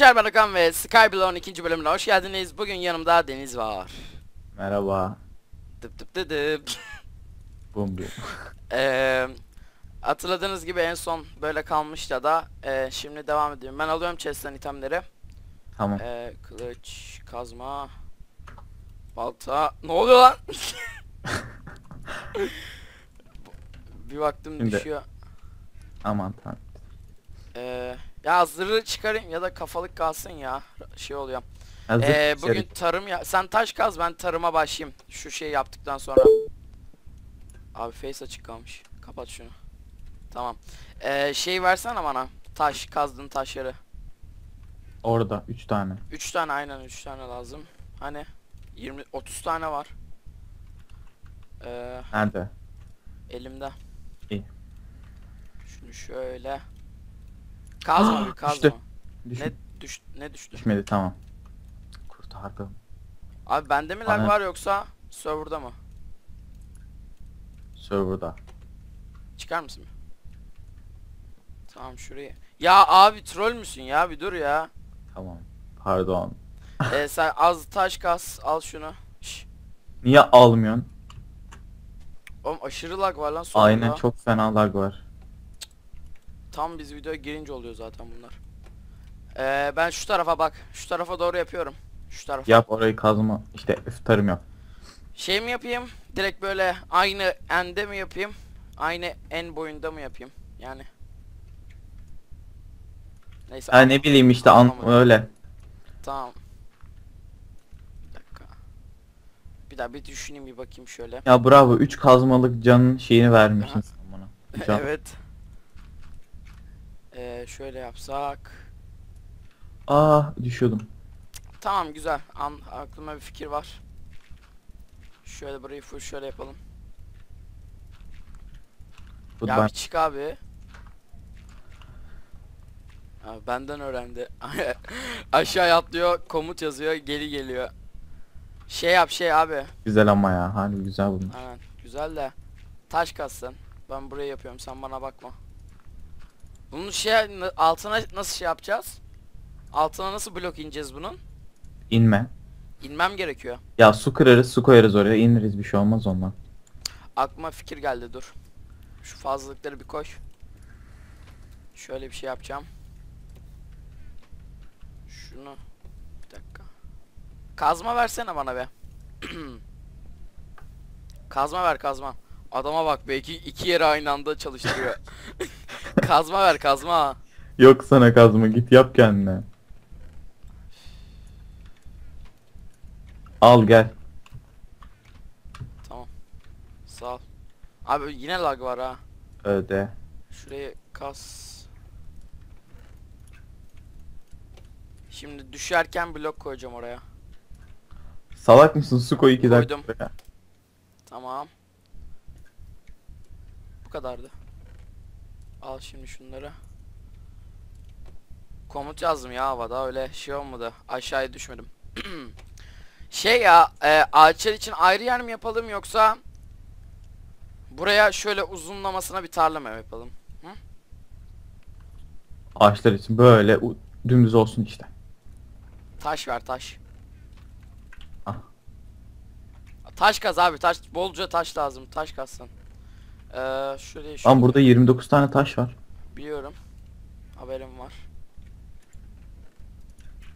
Arkadaşlar ben Okan ve Skyblock'un ikinci bölümüne hoş geldiniz. Bugün yanımda Deniz var. Merhaba. Dıp dıp dıp dıp. Bum bum. Eee, hatırladığınız gibi en son böyle kalmıştı da eee, şimdi devam ediyorum. Ben alıyorum chest'ten itemleri. Tamam. Eee, kılıç, kazma, balta. Ne oluyor lan? Bir baktım Şimdi- düşüyor. Aman tanrım. Eee, ya zırhı çıkarayım ya da kafalık kalsın ya. Şey oluyor. Ee, içerik. bugün tarım ya sen taş kaz ben tarıma başlayayım. Şu şeyi yaptıktan sonra. Abi face açık kalmış. Kapat şunu. Tamam. Ee, şey versene bana. Taş kazdığın taşları. Orada 3 tane. 3 tane aynen 3 tane lazım. Hani 20 30 tane var. Ee, Nerede? elimde. İyi. Şunu şöyle. Kazma bir kazma. düştü. Düş Ne düş ne düştü? düşmedi tamam. Kurtardım. Abi bende mi lag Bana- var yoksa serverda mı? Server'da. Çıkar mısın? bir? Tamam şurayı. Ya abi troll müsün ya bir dur ya. Tamam. Pardon. ee, sen az taş kas al şunu. Şş. Niye almıyorsun? Oğlum aşırı lag var lan sonunda. Aynen çok fena lag var. Tam biz videoya girince oluyor zaten bunlar. Ee, ben şu tarafa bak. Şu tarafa doğru yapıyorum. Şu tarafa. Yap orayı kazma. İşte iftarım yap. Şey mi yapayım? Direkt böyle aynı ende mi yapayım? Aynı en boyunda mı yapayım? Yani. Neyse. Ha ne bileyim işte an anlamadım. öyle. Tamam. Bir dakika. Bir daha bir düşüneyim bir bakayım şöyle. Ya bravo 3 kazmalık canın şeyini vermişsin sen bana. Can. evet. Ee, şöyle yapsak. Ah düşüyordum. Tamam güzel. An aklıma bir fikir var. Şöyle burayı full şöyle yapalım. Ya bir çık abi. Abi benden öğrendi. Aşağı atlıyor, komut yazıyor, geri geliyor. Şey yap şey abi. Güzel ama ya. Hani güzel bulmuş. Aynen. Güzel de taş katsın. Ben burayı yapıyorum. Sen bana bakma. Bunun şey altına nasıl şey yapacağız? Altına nasıl blok ineceğiz bunun? İnme. İnmem gerekiyor. Ya su kırarız su koyarız oraya ineriz bir şey olmaz ondan. Aklıma fikir geldi dur. Şu fazlalıkları bir koy. Şöyle bir şey yapacağım. Şunu bir dakika. Kazma versene bana be. kazma ver kazma. Adama bak belki iki yere aynı anda çalıştırıyor. kazma ver kazma. Yok sana kazma git yap kendine. Al gel. Tamam. Sağ ol. Abi yine lag var ha. Öde. Şurayı kas. Şimdi düşerken blok koyacağım oraya. Salak mısın su koy iki Koydum. dakika. ya. Tamam. Bu kadardı. Al şimdi şunları. Komut yazdım ya havada öyle şey olmadı. Aşağıya düşmedim. şey ya e, ağaçlar için ayrı yer mi yapalım yoksa buraya şöyle uzunlamasına bir tarla mı yapalım? Ağaçlar için böyle dümdüz olsun işte. Taş ver taş. Ah. Taş kaz abi taş bolca taş lazım taş kazsın. Ee, şuraya Lan şöyle burada 29 tane taş var. biliyorum. Haberim var.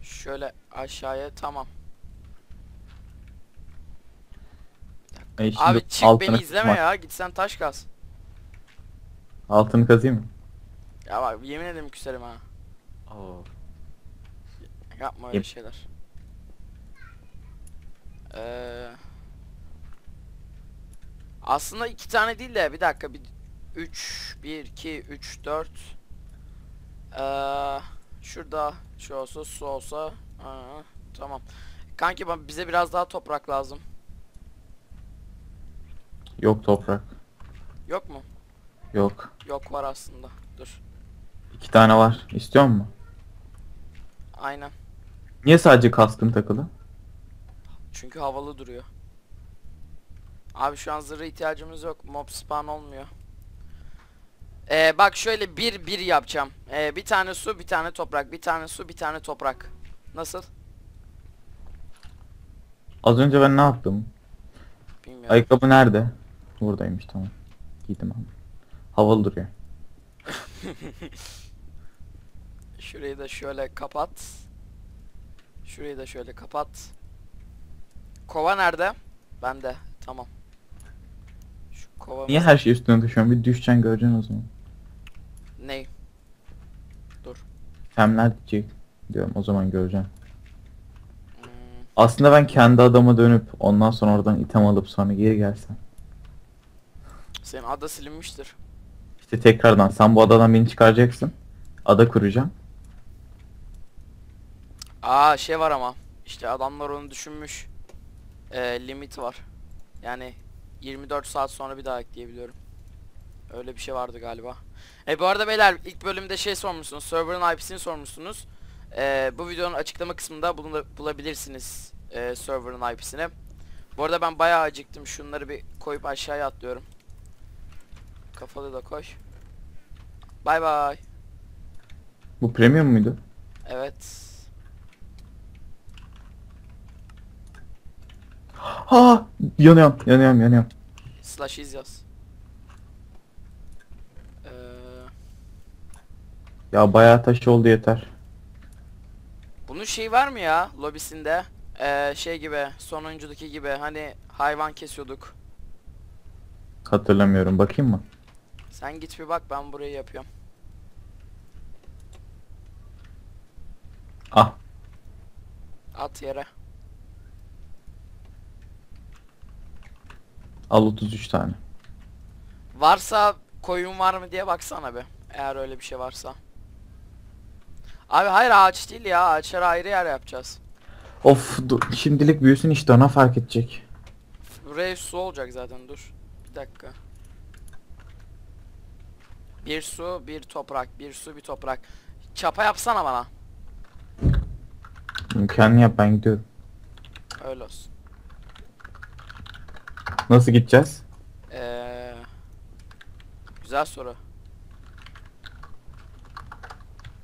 Şöyle aşağıya tamam. E şimdi Abi çık altını beni izleme kazma. ya git sen taş kaz. Altını kazayım mı? Ya bak yemin ederim küserim ha. Yapma öyle Yap. şeyler. Ee, aslında iki tane değil de bir dakika bir 3 1 2 3 4 ee, şurada şu olsa su olsa aa, tamam. Kanki bize biraz daha toprak lazım. Yok toprak. Yok mu? Yok. Yok var aslında. Dur. İki tane var. İstiyor musun? Aynen. Niye sadece kaskın takılı? Çünkü havalı duruyor. Abi şu an zırha ihtiyacımız yok. Mob spawn olmuyor. Ee, bak şöyle bir bir yapacağım. Ee, bir tane su, bir tane toprak, bir tane su, bir tane toprak. Nasıl? Az önce ben ne yaptım? Bilmiyorum. Ayakkabı nerede? Buradaymış tamam. Giydim abi. Havalı duruyor. Şurayı da şöyle kapat. Şurayı da şöyle kapat. Kova nerede? Bende. Tamam. Şu kova Niye her şey üstüne taşıyorsun? Bir düşeceksin göreceksin o zaman. ne? Temler diyecek diyorum o zaman göreceksin. Hmm, Aslında ben kendi adama dönüp ondan sonra oradan item alıp sonra geri gelsem. senin ada silinmiştir. İşte tekrardan sen bu adadan beni çıkaracaksın. Ada kuracağım. Aa şey var ama. İşte adamlar onu düşünmüş. Ee, limit var. Yani 24 saat sonra bir daha ekleyebiliyorum. Öyle bir şey vardı galiba. E bu arada beyler ilk bölümde şey sormuşsunuz. Server'ın IP'sini sormuşsunuz. Ee, bu videonun açıklama kısmında bunu bulabilirsiniz. E, server'ın IP'sini. Bu arada ben bayağı acıktım. Şunları bir koyup aşağıya atlıyorum. Kafalı da koy. Bay bay. Bu premium muydu? Evet. Ha yanıyorum yanıyorum yanıyorum. Slash iz yaz. Ee, Ya bayağı taş oldu yeter. bunun şey var mı ya lobisinde? Ee, şey gibi sonuncudaki gibi hani hayvan kesiyorduk. Hatırlamıyorum bakayım mı? Sen git bir bak ben burayı yapıyorum. Ah At yere. Al 33 tane. Varsa koyun var mı diye baksana bir. Eğer öyle bir şey varsa. Abi hayır ağaç değil ya ağaçlara ayrı yer yapacağız. Of dur, şimdilik büyüsün işte ona fark edecek. Buraya su olacak zaten dur. Bir dakika. Bir su, bir toprak, bir su, bir toprak. Çapa yapsana bana. Kendini yap ben gidiyorum. Öyle olsun. Nasıl gideceğiz? Ee, güzel soru.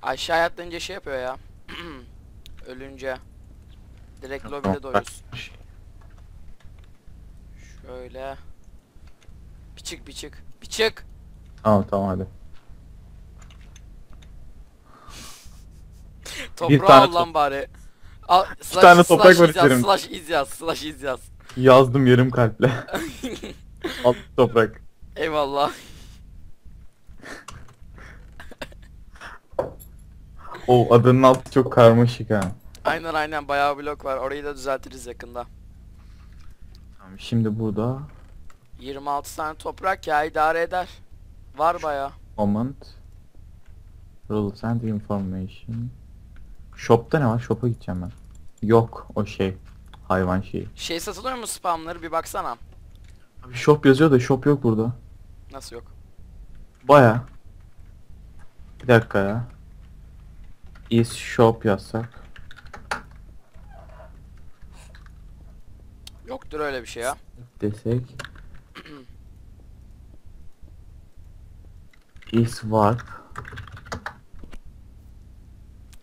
Aşağı atlayınca şey yapıyor ya. Ölünce. Direkt lobide doyuyorsun. Şöyle. Bir çık bir çık. Bir çık. Tamam tamam hadi. Toprağı tane al lan bari. Al, slash, tane toprak slash var iz yaz, isterim. Slash iz yaz. Slash iz yaz. Yazdım yarım kalple. Al toprak. Eyvallah. O adanın altı çok karmaşık ha. Aynen aynen bayağı blok var. Orayı da düzeltiriz yakında. Tamam, şimdi burada 26 tane toprak ya idare eder. Var bayağı. moment rules and information. Shop'ta ne var? Shop'a gideceğim ben. Yok o şey. Hayvan şeyi. Şey satılıyor mu spamları bir baksana. Abi shop yazıyor da shop yok burada. Nasıl yok? Baya. Bir dakika ya. Is shop yazsak. Yoktur öyle bir şey ya. desek is warp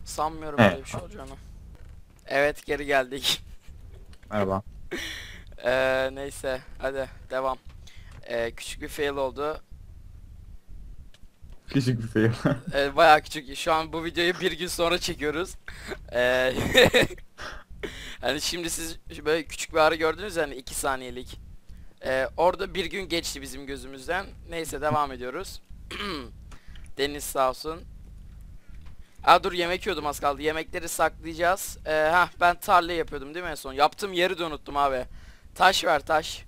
Sanmıyorum Evet. öyle bir şey olacağını. Evet geri geldik. Merhaba Eee neyse hadi devam. Eee küçük bir fail oldu. küçük bir fail Eee bayağı küçük. Şu an bu videoyu bir gün sonra çekiyoruz. Eee hani şimdi siz böyle küçük bir ara gördünüz yani 2 saniyelik. Eee orada bir gün geçti bizim gözümüzden. Neyse devam ediyoruz. Deniz sağ olsun. Aa dur yemek yiyordum az kaldı. Yemekleri saklayacağız. Ee, hah ben tarla yapıyordum değil mi en son? Yaptığım yeri de unuttum abi. Taş ver taş.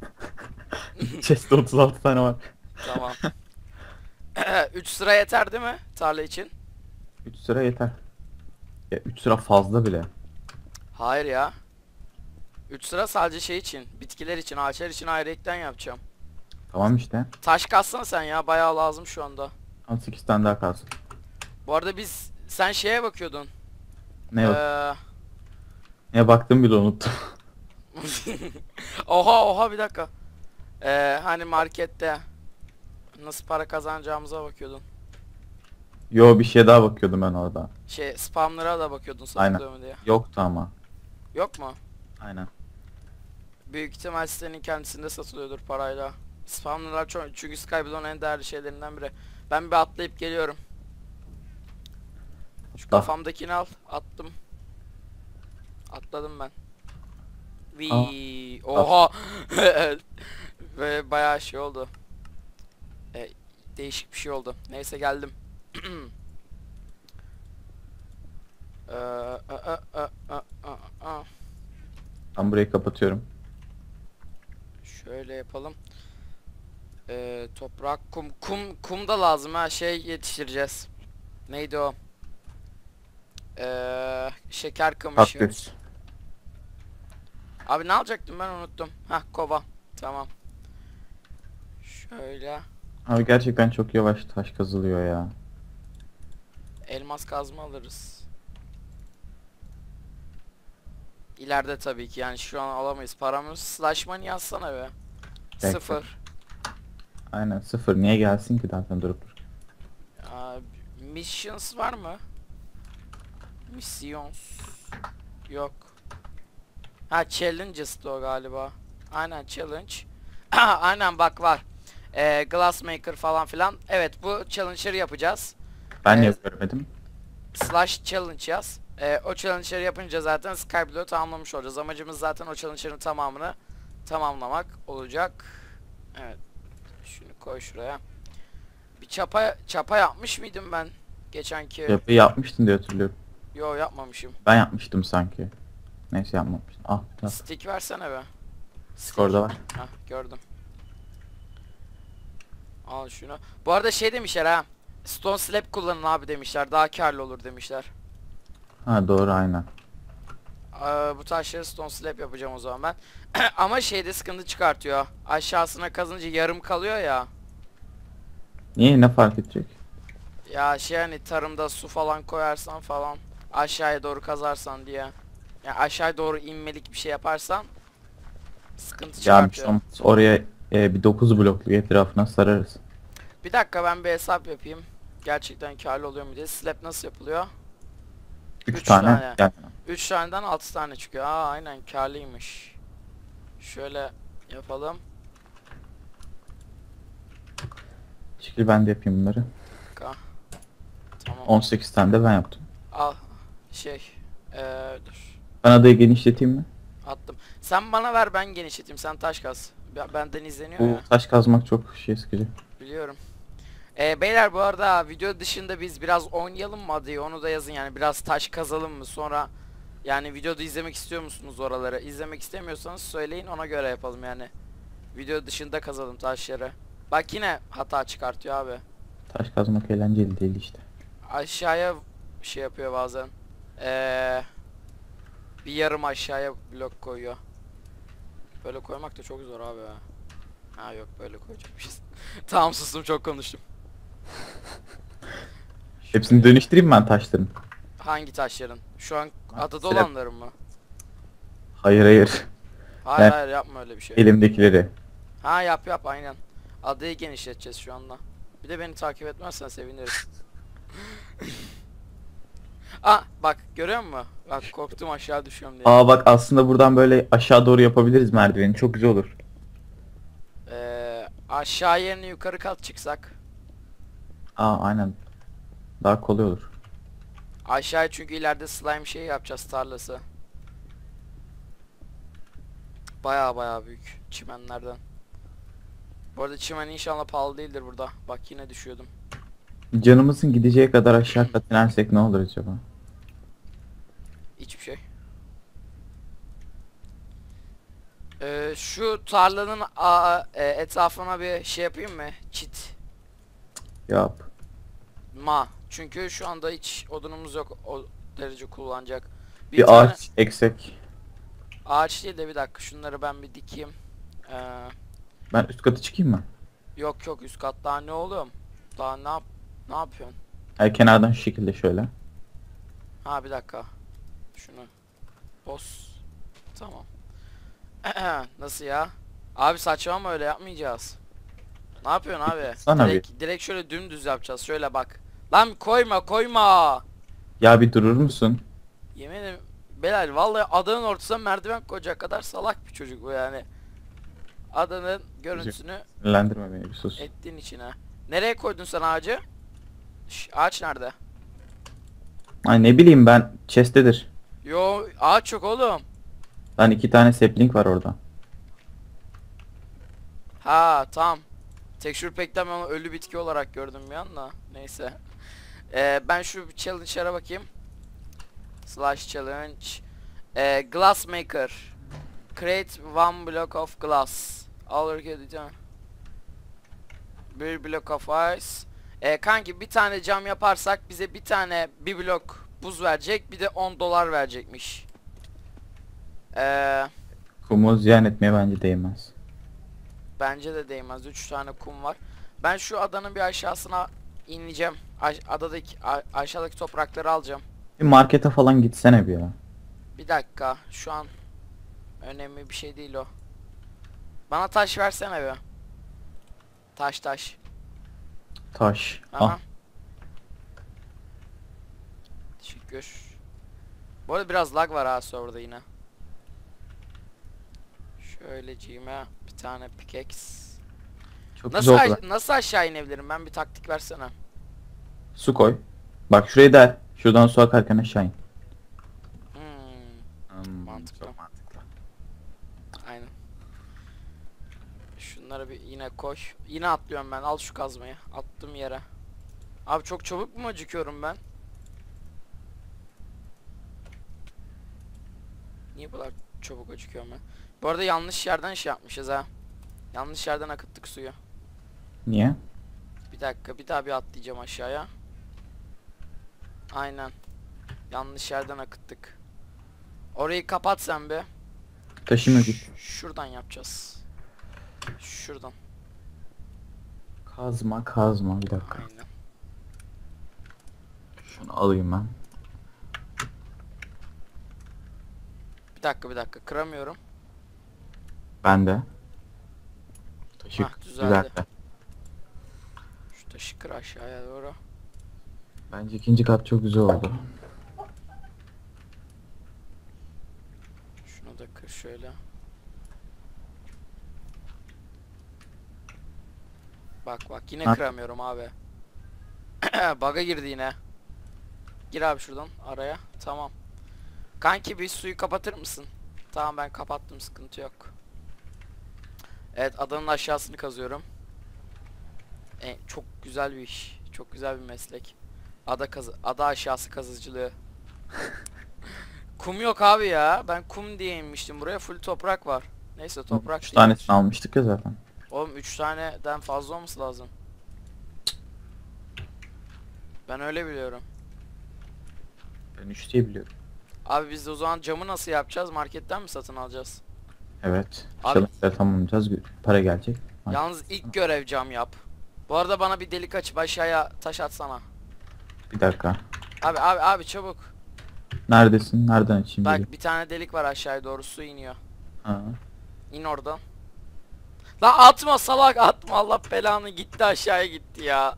chest'te 36 tane var Tamam. 3 sıra yeter değil mi tarla için? 3 sıra yeter ya 3 sıra fazla bile Hayır ya. 3 sıra sadece şey için, bitkiler için, ağaçlar için ayrıyetten yapacağım. tamam işte Taş kassana sen ya, bayağı lazım şu anda. 18 tane daha kalsın Bu arada biz, sen şeye bakıyordun. ne bak Ee, neye baktım bile unuttum oha oha bir dakika. Ee, hani markette Nasıl para kazanacağımıza bakıyordun. Yo bir şeye daha bakıyordum ben orada. Şey spamlara da bakıyordun satılıyor mu diye. Yoktu ama. Yok mu? Aynen. Büyük ihtimal sitenin kendisinde satılıyordur parayla. Spamlar çok çünkü Skyblock'un en değerli şeylerinden biri. Ben bir atlayıp geliyorum. Şu Atla. kafamdakini al. Attım. Atladım ben. Vii. Oha. Ve bayağı şey oldu. E, değişik bir şey oldu. Neyse geldim. Ee, a, a, a, a, a, a. Ben burayı kapatıyorum. Şöyle yapalım. Ee, toprak, kum, kum, kum da lazım ha şey yetiştireceğiz. Neydi o? Ee, şeker kamışı. Kaktüs. Abi ne alacaktım ben unuttum. Hah kova. Tamam. Şöyle. Abi gerçekten çok yavaş taş kazılıyor ya. Elmas kazma alırız. İleride tabii ki yani şu an alamayız. Paramız slash money yazsana be. Bekle. Sıfır. Aynen sıfır. Niye gelsin ki zaten durup dur. Missions var mı? Missions. Yok. Ha challenges'tı o galiba. Aynen challenge. Aynen bak var. Ee, Glassmaker falan filan. Evet bu challenge'ları yapacağız. Ben niye Evet. görmedim? Slash challenge yaz. Ee, o challenge'ları yapınca zaten Skyblock'u tamamlamış olacağız. Amacımız zaten o challenge'ların tamamını tamamlamak olacak. Evet. Şunu koy şuraya. Bir çapa çapa yapmış mıydım ben geçenki? Yapı yapmıştın diye hatırlıyorum. Yo yapmamışım. Ben yapmıştım sanki. Neyse yapmamıştım. Ah yap. Stick versene be. Stick. Orada var. Hah gördüm. Al şunu. Bu arada şey demişler ha. Stone slab kullanın abi demişler. Daha karlı olur demişler. Ha doğru aynen. Ee, bu taşları stone slab yapacağım o zaman ben. Ama şeyde sıkıntı çıkartıyor. Aşağısına kazınca yarım kalıyor ya. Niye ne fark edecek? Ya şey hani tarımda su falan koyarsan falan aşağıya doğru kazarsan diye. Ya aşağıya doğru inmelik bir şey yaparsan sıkıntı çıkartıyor. oraya e, bir 9 bloklu etrafına sararız. Bir dakika ben bir hesap yapayım. Gerçekten karlı oluyor mu diye. Slab nasıl yapılıyor? 3 Üç tane. tane. Gel. 3 taneden 6 tane çıkıyor. Aa aynen karlıymış. Şöyle yapalım. Şekil ben de yapayım bunları. Ka. Tamam. 18 tane de ben yaptım. Al. Şey. Eee dur. Ben adayı genişleteyim mi? Attım. Sen bana ver ben genişleteyim. Sen taş kaz. Ben- Benden izleniyor Bu ya. taş kazmak çok şey sıkıcı. Biliyorum. Ee, beyler bu arada video dışında biz biraz oynayalım mı adayı onu da yazın yani biraz taş kazalım mı sonra yani videoda izlemek istiyor musunuz oraları izlemek istemiyorsanız söyleyin ona göre yapalım yani video dışında kazalım taşları bak yine hata çıkartıyor abi Taş kazmak eğlenceli değil işte. aşağıya şey yapıyor bazen ee, bir yarım aşağıya blok koyuyor böyle koymak da çok zor abi ya. ha yok böyle koyacakmışız tamam sustum çok konuştum Hepsini dönüştüreyim ben taşların. Hangi taşların? Şu an Ha, adada slab. olanların mı? Hayır hayır. Hayır Ben- hayır yapma öyle bir şey. Elimdekileri. Ha yap yap aynen. Adayı genişleteceğiz şu anda. Bir de beni takip etmezsen sevinirim. Aa bak görüyor musun? Bak korktum aşağı düşüyorum diye. Aa bak aslında buradan böyle aşağı doğru yapabiliriz merdiveni. Çok güzel olur. Ee, aşağı yerine yukarı kat çıksak. Aa aynen. Daha kolay olur. Aşağıya çünkü ileride slime şey yapacağız tarlası. Baya baya büyük çimenlerden. Bu arada çimen inşallah pahalı değildir burada. Bak yine düşüyordum. Canımızın gideceği kadar aşağı kat inersek ne olur acaba? Hiçbir şey. Ee, şu tarlanın a- e, etrafına bir şey yapayım mı? Çit. Yap. Ma. Çünkü şu anda hiç odunumuz yok o derece kullanacak. Bir, tane- ağaç eksek. Ağaç değil de bir dakika şunları ben bir dikeyim. Ee, Ben üst katı çıkayım mı? yok yok üst kat daha ne oğlum? Daha ne yap ne yapıyorsun? Hayır kenardan şu şekilde şöyle. Ha bir dakika. Şunu. Boss. Tamam. Nasıl ya? Abi saçmalama öyle yapmayacağız. Ne yapıyorsun abi? Sana bir- direkt, direkt şöyle dümdüz yapacağız. Şöyle bak. Lan koyma koyma. Ya bir durur musun? Yemin ederim. Belal vallahi adanın ortasına merdiven koyacak kadar salak bir çocuk bu yani. Adanın görüntüsünü Sinirlendirme beni bir sus. ettiğin içine. Nereye koydun sen ağacı? Şş, ağaç nerede? Ay ne bileyim ben chest'tedir. Yo ağaç yok oğlum. Lan iki tane sapling var orada. Ha tamam. Texture Pack'ten ben onu ölü bitki olarak gördüm bir anda. Neyse. Ee, ben şu challenge'lara bakayım. Slash challenge. Ee, glass maker. Create one block of glass. All edeceğim. Bir block of ice. Ee, kanki bir tane cam yaparsak bize bir tane bir blok buz verecek. Bir de 10 dolar verecekmiş. Eee Kumu ziyan etmeye bence değmez. Bence de değmez. 3 tane kum var. Ben şu adanın bir aşağısına ineceğim. Aş- adadaki a- aşağıdaki toprakları alacağım. Bir markete falan gitsene bir ya. Bir dakika. Şu an önemli bir şey değil o. Bana taş versene be. Taş taş. Taş. Aha. Ah. Teşekkür. Bu arada biraz lag var ha serverda yine. Şöyleciğime bir tane pickaxe. Çok Nasıl güzel oldu. nasıl aşağı inebilirim? Ben bir taktik versene. Su koy. Bak şurayı der. Şuradan su akarken aşağı in. Hmm. Mantıklı. Çok mantıklı. Aynen. Şunları bir yine koy. Yine atlıyorum ben. Al şu kazmayı. Attım yere. Abi çok çabuk mu acıkıyorum ben? Niye bu kadar çabuk acıkıyorum ben? Bu arada yanlış yerden şey yapmışız ha. Yanlış yerden akıttık suyu. Niye? Bir dakika bir daha bir atlayacağım aşağıya. Aynen. Yanlış yerden akıttık. Orayı kapat sen be. Taşıma git. Şuradan yapacağız. Şuradan. Kazma kazma bir dakika. Aynen. Şunu alayım ben. Bir dakika bir dakika kıramıyorum. Ben de. Taşı Hah, düzeldi. düzeltti. Şu taşı kır aşağıya doğru. Bence ikinci kat çok güzel oldu. Şunu da kır şöyle. Bak bak yine Ha. kıramıyorum abi. Baga girdi yine. Gir abi şuradan araya. Tamam. Kanki bir suyu kapatır mısın? Tamam ben kapattım sıkıntı yok. Evet adanın aşağısını kazıyorum. E, çok güzel bir iş. Çok güzel bir meslek. Ada kazı ada aşağısı kazıcılığı. kum yok abi ya. Ben kum diye inmiştim. Buraya full toprak var. Neyse toprak 3 değilmiş. tanesini almıştık ya zaten. Oğlum 3 taneden fazla olması lazım. Ben öyle biliyorum. Ben 3 diye biliyorum. Abi biz de o zaman camı nasıl yapacağız? Marketten mi satın alacağız? Evet. Abi- Challenge'ları tamamlayacağız. Para gelecek. Hadi. Yalnız ilk görev cam yap. Bu arada bana bir delik açıp aşağıya taş atsana. Bir dakika. Abi abi abi çabuk. Neredesin? Nereden açayım? Bak Bak. bir tane delik var aşağıya doğru su iniyor. Ha. İn oradan. La atma salak atma Allah belanı gitti aşağıya gitti ya.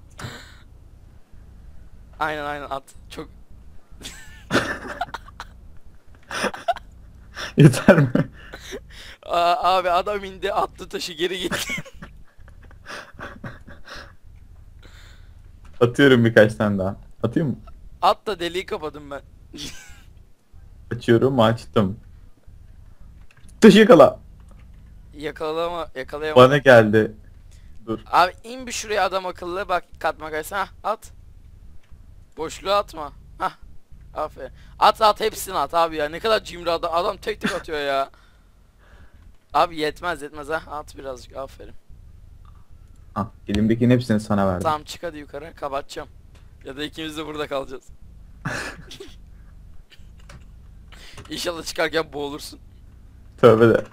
Aynen aynen at. Çok Yeter mi? Aa, abi adam indi attı taşı geri gitti. Atıyorum birkaç tane daha. Atayım mı? At da deliği kapadım ben. Açıyorum açtım. Taşı yakala. Yakalama yakalayamam. Bana geldi. Dur. Abi in bir şuraya adam akıllı bak katma gayesi ha at. Boşluğa atma. Hah. Aferin. At at hepsini at abi ya. Ne kadar cimri adam. Adam tek tek atıyor ya. Abi yetmez yetmez ha. At birazcık aferin. Ah, elimdekinin hepsini sana verdim. Tamam çık hadi yukarı kapatacağım. Ya da ikimiz de burada kalacağız. İnşallah çıkarken boğulursun. Tövbe de.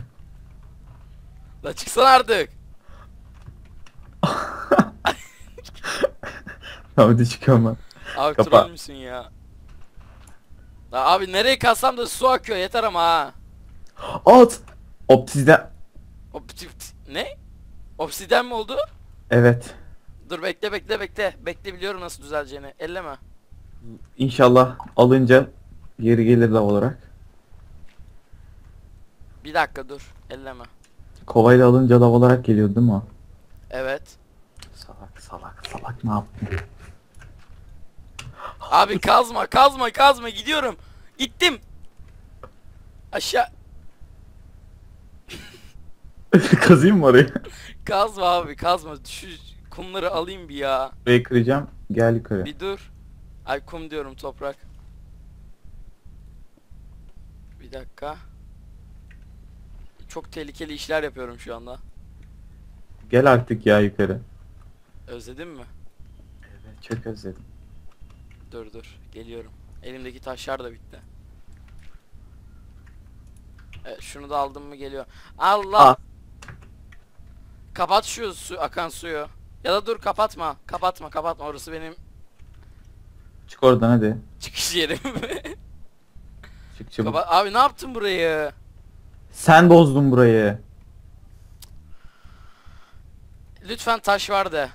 La çıksana artık. Tamam hadi çıkıyorum ben. Abi Kapa. troll müsün ya? La abi nereye kalsam da su akıyor yeter ama ha. At! Optizden. Opti ne? Obsiden mi oldu? Evet. Dur bekle bekle bekle. Bekle biliyorum nasıl düzeleceğini. Elleme. İnşallah alınca geri gelir lav olarak. Bir dakika dur. Elleme. Kovayla alınca lav olarak geliyor değil mi o? Evet. Salak salak salak ne yaptın? Abi kazma kazma kazma gidiyorum. Gittim. Aşağı. Kazayım mı orayı? Kazma abi kazma. Şu kumları alayım bir ya. Burayı kıracağım. Gel yukarı. Bir dur. Ay kum diyorum toprak. Bir dakika. Çok tehlikeli işler yapıyorum şu anda. Gel artık ya yukarı. Özledin mi? Evet çok özledim. Dur dur. Geliyorum. Elimdeki taşlar da bitti. Evet, şunu da aldım mı geliyor. Allah. Ah. Kapat şu su akan suyu. Ya da dur kapatma. Kapatma kapatma. Orası benim Çık oradan hadi. çıkış yerim. Çık çabuk. Kapat. Abi ne yaptın burayı? Sen bozdun burayı. Lütfen taş var de.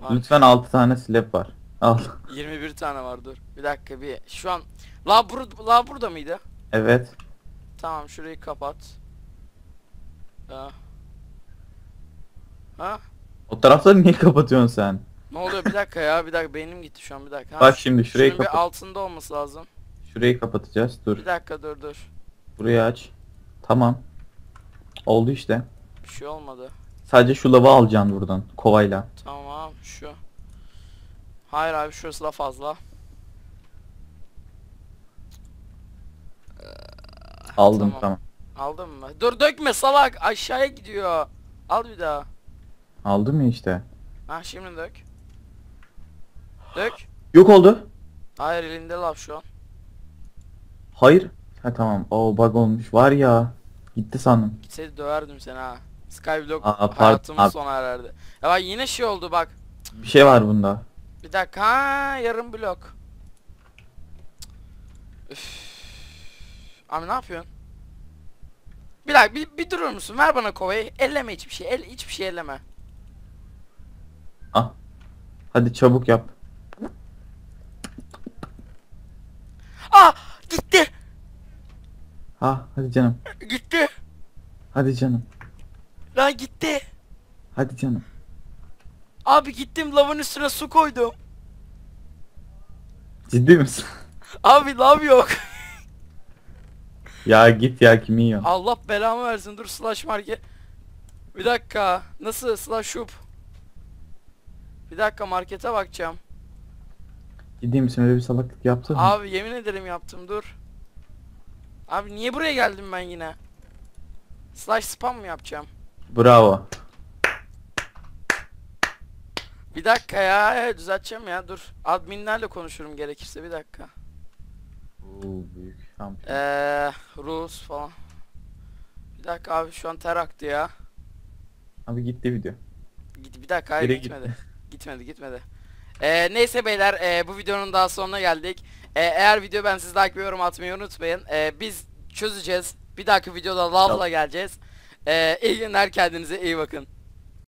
Var. Lütfen 6 tane slab var. Al. 21 tane var dur. Bir dakika bir. Şu an la, bur la burada mıydı? Evet. Tamam şurayı kapat. Ha. Ha? O tarafları niye kapatıyorsun sen? Ne oluyor bir dakika ya bir dakika beynim gitti şu an bir dakika. Ha, Bak şimdi şurayı şunun bir kapat. altında olması lazım. Şurayı kapatacağız. Dur. Bir dakika dur dur. Burayı aç. Tamam. Oldu işte. Bir şey olmadı. Sadece şu lava alacaksın buradan. Kovayla. Tamam şu. Hayır abi şurası da fazla. Aldım Tamam. tamam. Aldın mı? Dur dökme salak aşağıya gidiyor. Al bir daha. Aldım ya işte. Ha şimdi dök. Dök. Yok oldu. Hayır elinde lav şu an. Hayır. Ha tamam. O bug olmuş. Var ya. Gitti sandım. Gitseydi döverdim seni ha. Skyblock Aa, hayatımın abi. sona ererdi. Ya bak yine şey oldu bak. Bir şey var bunda. Bir dakika ha yarım blok. Üf. Abi ne yapıyorsun? Bir dakika bir, bir durur musun? Ver bana kovayı. Elleme hiçbir şey. El, hiçbir şey elleme. Ah. Hadi çabuk yap. Ah! Gitti! Ha hadi canım. Gitti! Hadi canım. Lan gitti! Hadi canım. Abi gittim lavın üstüne su koydum. Ciddi misin? Abi lav yok. ya git ya kimi yiyor? Allah belamı versin. Dur slash market. Bir dakika. Nasıl slash shop? Bir dakika markete bakacağım. Ciddi misin öyle bir salaklık yaptın mı? Abi yemin ederim yaptım dur. Abi niye buraya geldim ben yine? Slash spam mı yapacağım? Bravo. Bir dakika ya düzelteceğim ya dur. Adminlerle konuşurum gerekirse bir dakika. Oo, büyük şampiyon. Eee rules falan. Bir dakika abi şu an ter aktı ya. Abi gitti video. Git bir dakika hayır Nereye gitmedi. Gitmedi gitmedi. Ee, neyse beyler ee, bu videonun daha sonuna geldik. Ee, eğer video ben siz like ve yorum atmayı unutmayın. Ee, biz çözeceğiz. Bir dahaki videoda lavla geleceğiz. Ee, iyi günler kendinize iyi bakın.